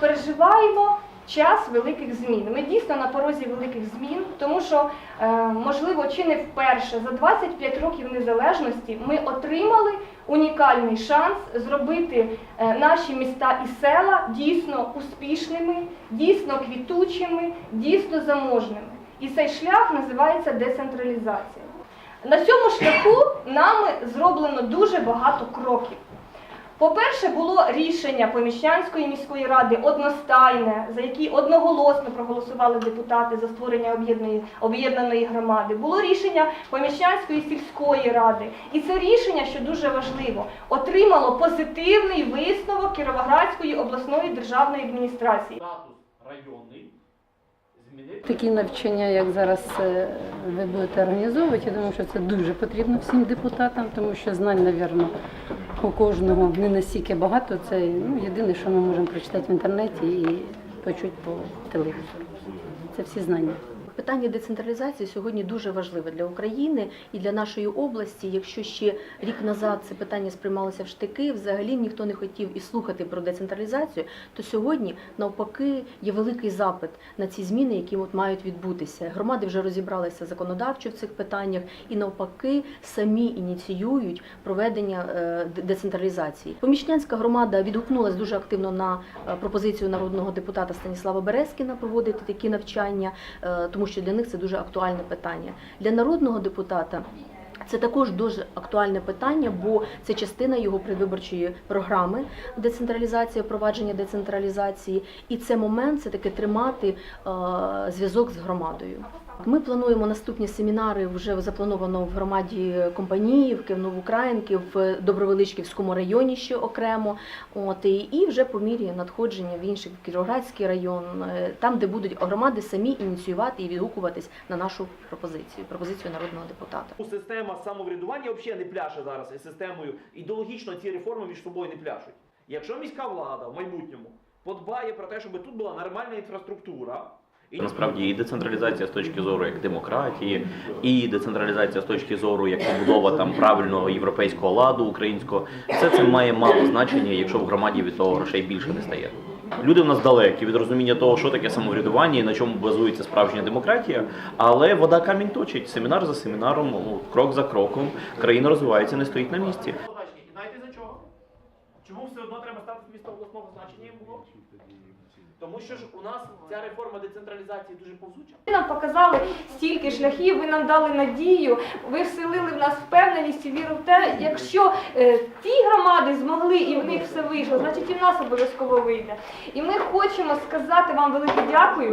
переживаємо час великих змін. Ми дійсно на порозі великих змін, тому що, е, можливо, чи не вперше за 25 років незалежності ми отримали унікальний шанс зробити е, наші міста і села дійсно успішними, дійсно квітучими, дійсно заможними. І цей шлях називається децентралізація. На цьому шляху нами зроблено дуже багато кроків. По-перше, було рішення Поміщанської міської ради одностайне, за які одноголосно проголосували депутати за створення об'єднаної громади. Було рішення Поміщанської сільської ради. І це рішення, що дуже важливо, отримало позитивний висновок Кіровоградської обласної державної адміністрації. статус районний. Такі навчання, як зараз ви будете організовувати, я думаю, що це дуже потрібно всім депутатам, тому що знань, навірно, у кожного не настільки багато. Це ну, єдине, що ми можемо прочитати в інтернеті і почути по телевізору. Це всі знання. Питання децентралізації сьогодні дуже важливе для України і для нашої області. Якщо ще рік назад це питання сприймалося в штики, взагалі ніхто не хотів і слухати про децентралізацію, то сьогодні навпаки є великий запит на ці зміни, які от мають відбутися. Громади вже розібралися законодавчо в цих питаннях і навпаки самі ініціюють проведення е, децентралізації. Поміщнянська громада відгукнулася дуже активно на е, пропозицію народного депутата Станіслава Березкіна проводити такі навчання, е, тому що для них це дуже актуальне питання. Для народного депутата. Це також дуже актуальне питання, бо це частина його предвиборчої програми децентралізація, впровадження децентралізації, і це момент це таки тримати е, зв'язок з громадою. Ми плануємо наступні семінари вже заплановано в громаді Компаніївки, в Новоукраїнки, в Добровеличківському районі ще окремо. От і, вже по мірі надходження в інших в Кіровоградський район, е, там, де будуть громади самі ініціювати і відгукуватись на нашу пропозицію, пропозицію народного депутата. Система самоврядування взагалі не пляше зараз із системою. Ідеологічно ці реформи між собою не пляшуть. Якщо міська влада в майбутньому подбає про те, щоб тут була нормальна інфраструктура. Насправді і децентралізація з точки зору як демократії, і децентралізація з точки зору як побудова там правильного європейського ладу українського, все це має мало значення, якщо в громаді від того грошей більше не стає. Люди в нас далекі від розуміння того, що таке самоврядування і на чому базується справжня демократія. Але вода камінь точить семінар за семінаром, ну, крок за кроком. Країна розвивається, не стоїть на місці. Задачні. І знаєте за чого? Чому все одно треба статус міста обласного значення було? Тому що ж у нас ця реформа децентралізації дуже повзуча. Ви нам показали стільки шляхів, ви нам дали надію, ви вселили в нас впевненість і віру в те, якщо е, ті громади змогли і в них все вийшло, значить і в нас обов'язково вийде. І ми хочемо сказати вам велике дякую.